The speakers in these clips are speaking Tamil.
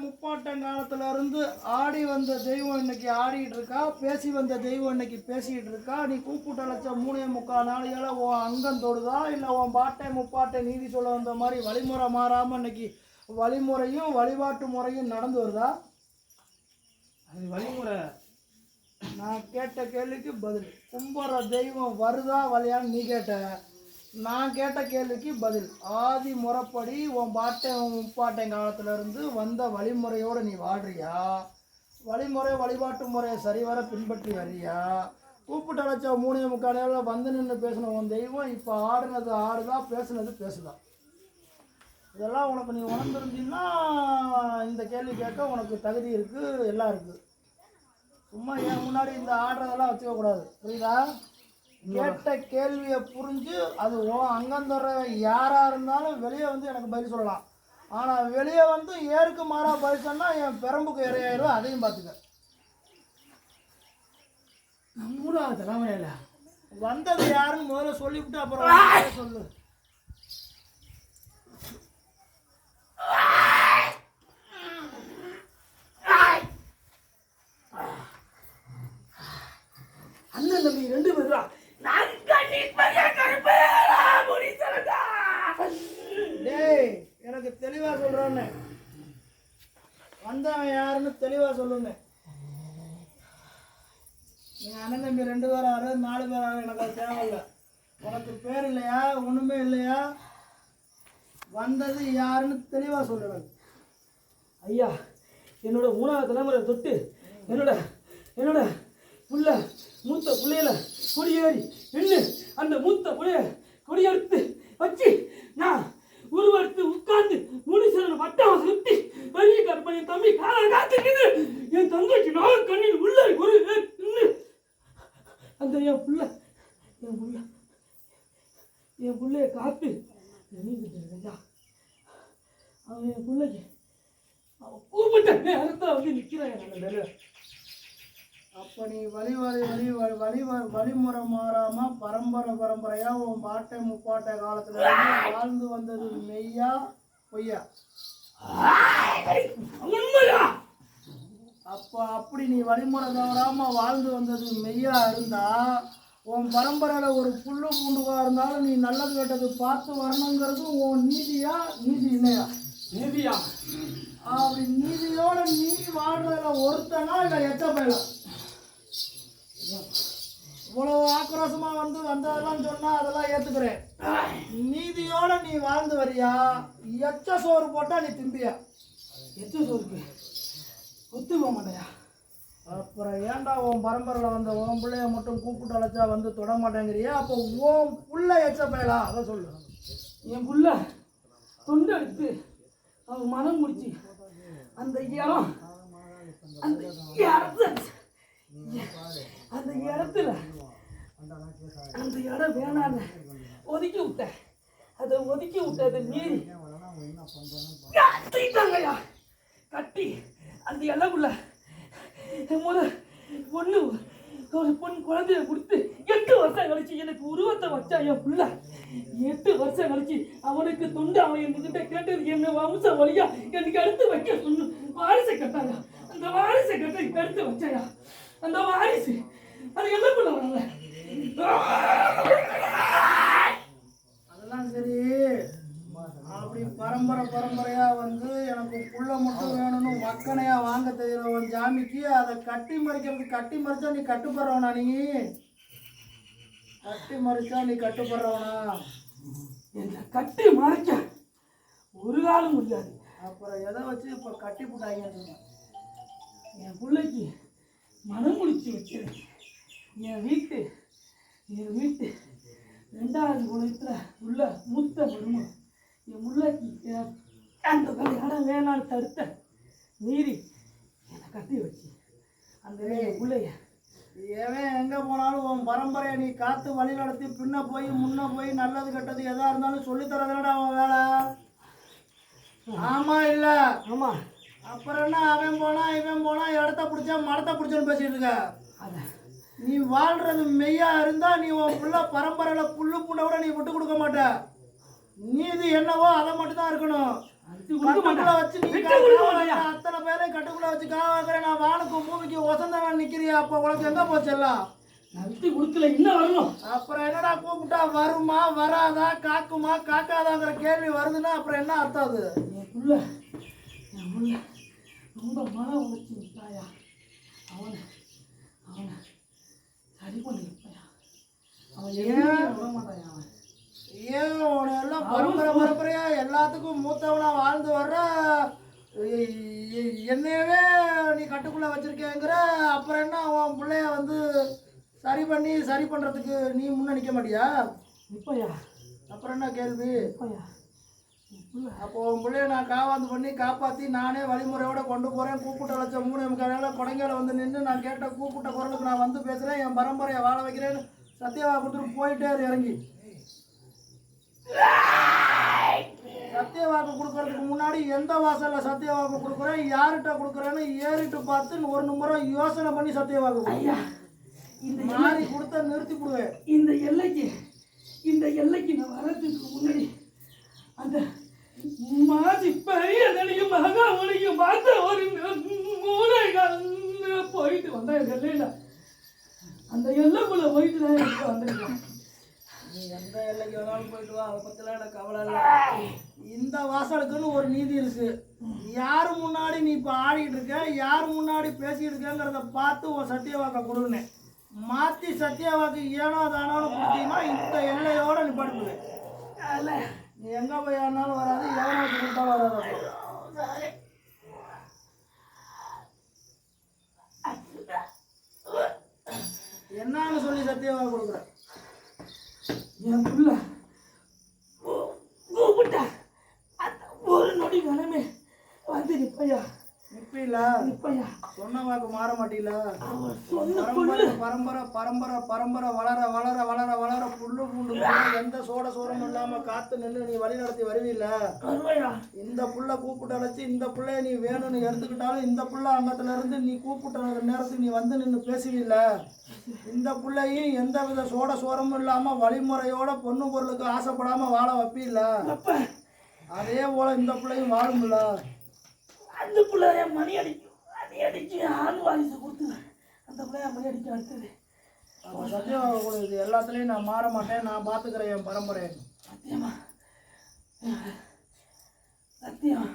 முப்பாட்டம் காலத்துல இருந்து ஆடி வந்த தெய்வம் இன்னைக்கு ஆடிட்டு இருக்கா? பேசி வந்த தெய்வம் இன்னைக்கு பேசிட்டு இருக்கா? நீ கூப்பிட்ட லட்சம் மூணே முக்கால் நாளையால உன் அங்கம் தொடுதா? இல்லை உன் பாட்டை முப்பாட்டை நீதி சொல்ல வந்த மாதிரி வழிமுறை மாறாம இன்னைக்கு வழிமுறையும் வழிபாட்டு முறையும் நடந்து வருதா? அது வழிமுறை. நான் கேட்ட கேள்விக்கு பதில். கும்புற தெய்வம் வருதா வலையான்னு நீ கேட்ட. நான் கேட்ட கேள்விக்கு பதில். ஆதி முறைப்படி உன் பாட்டை உன் முப்பாட்டை காலத்துல இருந்து வந்த வழிமுறையோடு நீ வாழ்றியா? வழிமுறை வழிபாட்டு முறையை சரிவர பின்பற்றி வர்றியா கூப்பிட்டு அழைச்ச மூணே முக்கால் நேரம் வந்து நின்று பேசின உன் தெய்வம் இப்போ ஆடுனது ஆடுதா பேசுனது பேசுதா? இதெல்லாம் உனக்கு நீ உணர்ந்துருந்தீங்கன்னா இந்த கேள்வி கேட்க உனக்கு தகுதி இருக்குது எல்லாம் இருக்குது சும்மா என் முன்னாடி இந்த ஆடுறதெல்லாம் வச்சுக்கக்கூடாது. புரியுதா? கேட்ட கேள்வியை புரிஞ்சு அது ஓ அங்கந்தர யாரா இருந்தாலும் வெளியே வந்து எனக்கு பதில் சொல்லலாம். ஆனா வெளியே வந்து ஏருக்கு மாறா பதில் சொன்னா என் பெரம்புக்கு இறையாயிரும் அதையும் பார்த்துக்க. மூணாவது தலைமுறையில வந்தது யாருன்னு முதல்ல சொல்லிவிட்டு அப்புறம் சொல்லு அண்ணன் தம்பி ரெண்டு பேரும் தான். நான் கண்ணீர் பைய கருப்பையா முடி சொல்லடா டேய் எனக்கு தெளிவா சொல்றேன்னு. வந்தவன் யாருன்னு தெளிவாக சொல்லுங்க. நீ அண்ணன் தம்பி ரெண்டு பேர் ஆறு நாலு பேர் ஆறு எனக்கு அது தேவையில்லை. உனக்கு பேர் இல்லையா ஒன்றுமே இல்லையா? வந்தது யாருன்னு தெளிவாக சொல்லணும் ஐயா என்னோட மூணாவது தலைமுறை தொட்டு என்னோட என்னோட புள்ள மூத்த புள்ளையில கொடியேறி நின்று அந்த மூத்த புள்ளைய கொடியெடுத்து வச்சு நான் உருவெடுத்து உட்கார்ந்து முனிசரன் வட்டம் சுத்தி பெரிய கற்பனை தம்பி காலம் காத்துக்குது என் தங்கச்சி நாள் கண்ணில் உள்ள ஒரு அந்த என் புள்ள என் புள்ள என் புள்ளைய காத்து நினைக்கிட்டு அவன் என் பிள்ளைக்கு அவன் கூப்பிட்ட நேரத்தில் வந்து நிற்கிறான் அந்த நிறைய அப்ப நீ வழி வழி வழி வழி வழிமுறை மாறாம பரம்பரை பரம்பரையா உன் பாட்டை முப்பாட்டை காலத்துல வாழ்ந்து வந்தது மெய்யா பொய்யா? அப்ப அப்படி நீ வழிமுறை தவறாம வாழ்ந்து வந்தது மெய்யா இருந்தா உன் பரம்பரையில ஒரு புல்லு பூண்டுவா இருந்தாலும் நீ நல்லது கெட்டது பார்த்து வரணுங்கிறது உன் நீதியா நீதி இல்லையா? நீதியா? அப்படி நீதியோட நீ வாழ்றதுல ஒருத்தனா இல்ல எட்ட போயிடலாம் இவ்வளவு வந்து வந்ததெல்லாம் சொன்னா அதெல்லாம் ஏத்துக்கிறேன். நீதியோட நீ வாழ்ந்து வரியா? எச்ச சோறு போட்டா நீ திம்பியா? எச்ச சோறுக்கு? ஒத்து போக மாட்டேயா அப்புறம் ஏன்டா உன் பரம்பரையில் வந்த உன் பிள்ளைய மட்டும் கூப்பிட்டு அழைச்சா வந்து தொட மாட்டேங்கிறியா? அப்போ உன் புள்ள எச்ச பயலா? அதை சொல்லு. என் புள்ள தொண்டு எடுத்து அவன் மனம் முடிச்சு அந்த இடம் அந்த இடத்துல அந்த இடத்துல அந்த இடம் வேணான்னு ஒதுக்கி விட்டேன் அதை ஒதுக்கி விட்டதை மீறி கட்டிட்டாங்கய்யா கட்டி அந்த இளவுல முதல் பொண்ணு ஒரு பொண்ணு குழந்தைய கொடுத்து எட்டு வருஷம் கழிச்சு எனக்கு உருவத்தை வச்சா என் புள்ள. எட்டு வருஷம் கழிச்சு அவனுக்கு துண்டு அவன் என்கிட்ட கேட்டது என்ன வம்ச வழியா எனக்கு எடுத்து வைக்க சொன்னு வாரிசை கட்டாங்க அந்த வாரிசை கட்ட எடுத்து வச்சாயா? அந்த வாரிசு அது என்ன பண்ண வரல அதெல்லாம் சரி அப்படி பரம்பரை பரம்பரையா வந்து எனக்கு புள்ள மட்டும் வேணும்னு மக்கனையா வாங்க தெரியுறவன் ஜாமிக்கு அதை கட்டி மறிக்கிறது கட்டி மறிச்சா நீ கட்டுப்படுறவனா நீ? கட்டி மறிச்சா நீ கட்டுப்படுறவனா? என்னை கட்டி மறைக்க ஒரு காலம் முடியாது. அப்புறம் எதை வச்சு இப்போ கட்டி போட்டாங்கன்னு என் பிள்ளைக்கு மனம் முடிச்சு வச்சது என் வீட்டு என் வீட்டு ரெண்டாவது குணத்துல உள்ள மூத்த மருமகன் என் முள்ளைக்கு என் அந்த கல்யாணம் வேணான்னு தடுத்த மீறி என்னை கட்டி வச்சு. அந்த பிள்ளைய. எவன் எங்க போனாலும் உன் பரம்பரையை நீ காத்து வழி நடத்தி பின்ன போய் முன்ன போய் நல்லது கெட்டது எதா இருந்தாலும் சொல்லி தரதுலடா அவன் வேலை. ஆமா இல்ல? ஆமா. அப்புறம் என்ன அவன் போனா இவன் போனா இடத்த பிடிச்சா மரத்தை பிடிச்சோன்னு பேசிட்டு இருக்க? அதான் நீ வாழ்றது மெய்யா இருந்தா நீ உன் புள்ள பரம்பரையில புல்லு பூண்டை கூட நீ விட்டு கொடுக்க மாட்ட. நீதி என்னவோ அதை மட்டும் தான் இருக்கணும் கட்டுக்குள்ள வச்சு நீ விட்டு கொடுக்க காவலா மாட்டேயா அத்தனை வச்சு காவாக்குறேன். நான் வானுக்கும் பூமிக்கு வசந்தவன் நிக்கிறியா? அப்ப உனக்கு எங்க போச்செல்லாம் நான் விட்டு கொடுக்கல இன்னும் வரணும். அப்புறம் என்னடா கூப்பிட்டா? வருமா வராதா காக்குமா காக்காதாங்கிற கேள்வி வருதுன்னா அப்புறம் என்ன அர்த்தம் அது? ரொம்ப மன உழைச்சி விட்டாயா அவனை அவனை சரி பண்ணி விட்டாயா அவன் ஏன் விட மாட்டாயா அவன் ஏன் உன்னை எல்லாம் பரம்பரை பரம்பரையா எல்லாத்துக்கும் மூத்தவனா வாழ்ந்து வர்ற என்னையவே நீ கட்டுக்குள்ள வச்சிருக்கேங்கிற அப்புறம் என்ன உன் பிள்ளைய வந்து சரி பண்ணி சரி பண்றதுக்கு நீ முன்ன நிக்க மாட்டியா? நிப்பையா? அப்புறம் என்ன கேள்வி? புள்ள அப்போ உன் பிள்ளைய நான் காவாந்து பண்ணி காப்பாற்றி நானே வழிமுறையோட கொண்டு போகிறேன் கூப்பிட்ட லட்சம் மூணு முக்கால் கொடைங்கால வந்து நின்று நான் கேட்ட கூப்பிட்ட குரலுக்கு நான் வந்து பேசுகிறேன் என் பரம்பரையை வாழ வைக்கிறேன்னு சத்தியவா கொடுத்துட்டு போயிட்டே இரு இறங்கி சத்தியவாக்கு கொடுக்கறதுக்கு முன்னாடி எந்த வாசல்ல சத்தியவாக்கு கொடுக்குறேன் யார்கிட்ட கொடுக்குறேன்னு ஏறிட்டு பார்த்து ஒரு முறை யோசனை பண்ணி சத்தியவாக்கு கொடு. ஐயா இந்த மாறி கொடுத்தா நிறுத்தி விடுவேன் இந்த எல்லைக்கு இந்த எல்லைக்கு நான் வரதுக்கு முன்னாடி அந்த மாசி பெரிய நடிக்கும் மகாமணிக்கும் பார்த்த ஒரு மூளை போயிட்டு வந்தேன் எல்லையில. அந்த எல்லைக்குள்ள போயிட்டு தான் எனக்கு வந்திருக்கேன். எந்த எல்லைக்கு வேணாலும் போயிட்டு வா அதை பற்றிலாம் எனக்கு கவலை இல்லை. இந்த வாசலுக்குன்னு ஒரு நீதி இருக்கு. யார் முன்னாடி நீ இப்போ ஆடிட்டு இருக்க யார் முன்னாடி பேசிட்டு இருக்கங்கிறத பார்த்து உன் சத்தியவாக்க கொடுனேன். மாற்றி சத்தியவாக்கு ஏனோ தானோன்னு கொடுத்தீங்கன்னா இந்த எல்லையோட நீ படுத்துவேன் நீ எங்கே போய் ஆனாலும் வராது எவனை கொடுத்தாலும் வராது. என்னன்னு சொல்லி சத்தியவாக்கு கொடுக்குறேன் என் புள்ள. கூப்பிட்டா அந்த ஒரு நொடி கணமே வந்து நிப்பையா? நிப்பில நிப்பையா? சொன்ன வாக்கு மாற மாட்டீங்களா சொன்ன பரம்பரை பரம்பரை பரம்பரை பரம்பரை வளர வளர வளர வளர புல்லு புல்லு எந்த சோட சோறும் இல்லாம காத்து நின்று நீ வழி நடத்தி வருவீல்ல இந்த புள்ள கூப்பிட்டு அழைச்சி இந்த புள்ளைய நீ வேணும்னு எடுத்துக்கிட்டாலும் இந்த புள்ள அங்கத்துல இருந்து நீ கூப்பிட்ட நேரத்துக்கு நீ வந்து நின்று பேசுவீல்ல இந்த புள்ளையும் எந்த வித சோட சோரமும் இல்லாம வழிமுறையோட பொண்ணு பொருளுக்கு ஆசைப்படாம வாழ வைப்பீல்ல? அப்ப. அதே போல இந்த பிள்ளையும் வாழும்ல? அந்த பிள்ளைய மணி அடிக்கும். மணி அடிச்சு ஆண் வாரிசு கொடுத்து அந்த பிள்ளைய மணி அடிக்க அடுத்தது அப்ப சத்தியம் இது எல்லாத்துலயும் நான் மாற மாட்டேன். நான் பாத்துக்கிறேன் என் பரம்பரை சத்தியமா. சத்தியம்.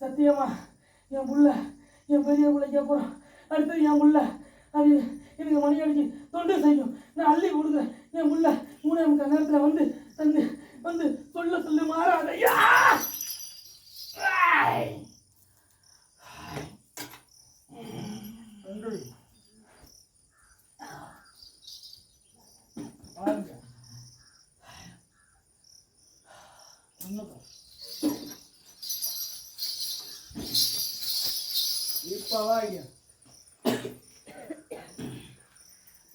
சத்தியமா. என் புள்ள என் பெரிய பிள்ளைக்கு அப்புறம் அடுத்தது என் புள்ள. அது எனக்கு மணி அடிச்சு தொண்டு செய்யும் நான் அள்ளி கொடுக்குறேன் என் புள்ள மூணே முக்கால் நேரத்தில் வந்து வந்து வந்து சொல்ல சொல்லு மாறாத ஐயா! ஆய்! நன்றி பாருங்க ஒண்ணுதான். இப்ப வா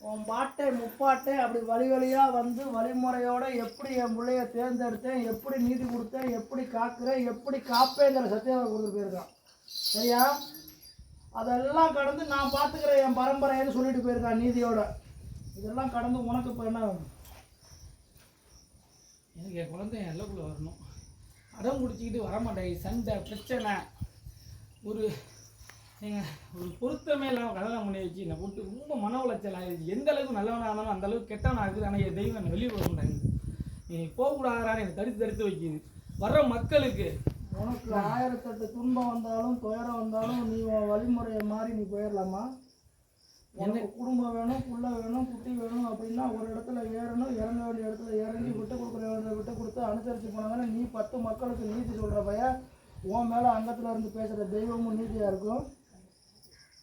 உன் பாட்டை முப்பாட்டை அப்படி வழி வழியாக வந்து வழிமுறையோடு எப்படி என் பிள்ளைய தேர்ந்தெடுத்தேன் எப்படி நீதி கொடுத்தேன் எப்படி காக்குறேன் எப்படி காப்பேங்கிற சத்தியம் கொடுத்து போயிருக்கான். சரியா? அதெல்லாம் கடந்து நான் பார்த்துக்கிறேன் என் பரம்பரைன்னு சொல்லிட்டு போயிருக்கான் நீதியோட. இதெல்லாம் கடந்து உனக்கு இப்போ என்ன எனக்கு என் குழந்தை என் எல்லக்குள்ளே வரணும். அடம் பிடிச்சிக்கிட்டு வரமாட்டேன். சண்டை பிரச்சனை. ஒரு நீங்கள் ஒரு பொருத்தமே இல்லாமல் கல்யாணம் பண்ணி வச்சு என்னை போட்டு ரொம்ப மன உளைச்சல் ஆகிடுச்சு எந்த அளவுக்கு நல்லவனாக இருந்தாலும் அந்த அளவுக்கு கெட்டவனாக இருக்குது. ஆனால் என் தெய்வம் என்னை வெளியே மாட்டேங்குது நீ போகக்கூடாதான்னு என்னை தடுத்து தடுத்து வைக்குது. வர்ற மக்களுக்கு உனக்கு ஆயிரத்தெட்டு துன்பம் வந்தாலும் துயரம் வந்தாலும் நீ வழிமுறையை மாறி நீ போயிடலாமா? எனக்கு குடும்பம் வேணும் புள்ள வேணும் குட்டி வேணும் அப்படின்னா ஒரு இடத்துல ஏறணும் இறங்க வேண்டிய இடத்துல இறங்கி விட்டு கொடுக்குற வேண்டிய விட்டு கொடுத்து அனுசரித்து போனாங்கன்னா நீ பத்து மக்களுக்கு நீதி சொல்கிற பையன். உன் மேலே அங்கத்தில் இருந்து பேசுகிற தெய்வமும் நீதியாக இருக்கும்.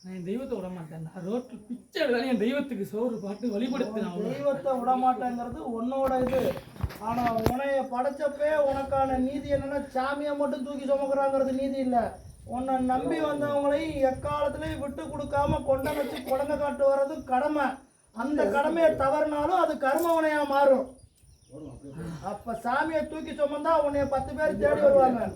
நான் என் தெய்வத்தை விட மாட்டேன். நான் ரோட்டில் பிச்சை எடுத்தாலும் என் தெய்வத்துக்கு சோறு பாட்டு வழிபடுத்து நான் விடுவேன். தெய்வத்தை விட மாட்டேங்கிறது உன்னோட இது. ஆனா உன்னைய படைச்சப்பே உனக்கான நீதி என்னன்னா சாமியை மட்டும் தூக்கி சுமக்குறாங்கிறது நீதி இல்ல. உன்னை நம்பி வந்தவங்களையும் எக்காலத்துலயும் விட்டு கொடுக்காம கொண்ட வச்சு குழந்தை காட்டு வர்றது கடமை. அந்த கடமையை தவறினாலும் அது கர்ம வினையா மாறும். அப்ப சாமியை தூக்கி சுமந்தா உன்னைய பத்து பேர் தேடி வருவாங்க.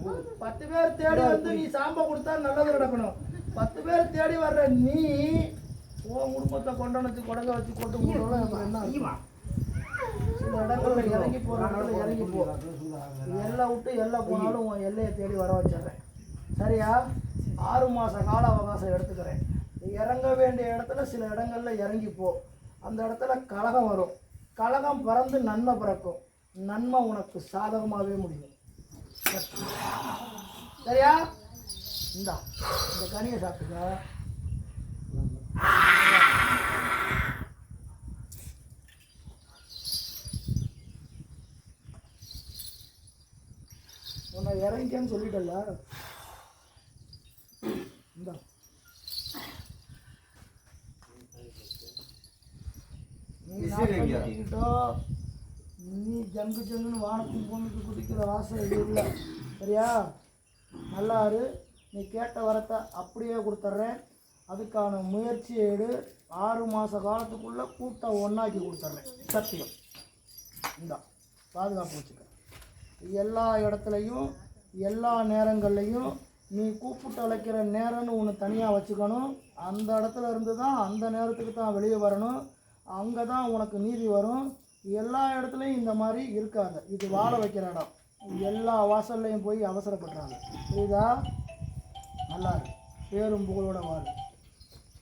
பத்து பேர் தேடி வந்து நீ சாம்ப கொடுத்தா நல்லது நடக்கணும். பத்து பேர் தேடி வர்ற நீ உன் குடும்பத்தை கொண்டு வச்சு கொடங்க வச்சு கொண்டு அர்த்தம்? சில இடங்கள்ல இறங்கி போற இடத்துல இறங்கி போ. எல்லை விட்டு எல்லை போனாலும் உன் எல்லையை தேடி வர வச்சிடுறேன். சரியா? ஆறு மாத கால அவகாசம் எடுத்துக்கிறேன். இறங்க வேண்டிய இடத்துல சில இடங்கள்ல இறங்கி போ. அந்த இடத்துல கலகம் வரும். கலகம் பறந்து நன்மை பிறக்கும். நன்மை உனக்கு சாதகமாகவே முடியும். சரியா? இந்தா இந்த கனியை சாப்பிட்டுக்க உன்னை இறங்கிக்கன்னு சொல்லிட்டல இந்தா நீ ஜங்கு ஜங்குன்னு வானத்துக்கு பூமிக்கு குதிக்கிற வாசம் இது இல்லை சரியா நல்லா இரு நீ கேட்ட வரத்தை அப்படியே கொடுத்துட்றேன். அதுக்கான முயற்சியை எடு. ஆறு மாத காலத்துக்குள்ளே கூட்டம் ஒன்றாக்கி கொடுத்துட்றேன். சத்தியம். இந்தா பாதுகாப்பு வச்சுக்க. எல்லா இடத்துலையும் எல்லா நேரங்கள்லையும் நீ கூப்பிட்டு அழைக்கிற நேரம்னு ஒன்று தனியாக வச்சுக்கணும். அந்த இடத்துல இருந்து தான் அந்த நேரத்துக்கு தான் வெளியே வரணும். அங்கே தான் உனக்கு நீதி வரும். எல்லா இடத்துலையும் இந்த மாதிரி இருக்காது. இது வாழ வைக்கிற இடம். எல்லா வாசல்லையும் போய் அவசரப்படுறாங்க புரியுதா? நல்லா இருக்கு பேரும் புகழோட வாழ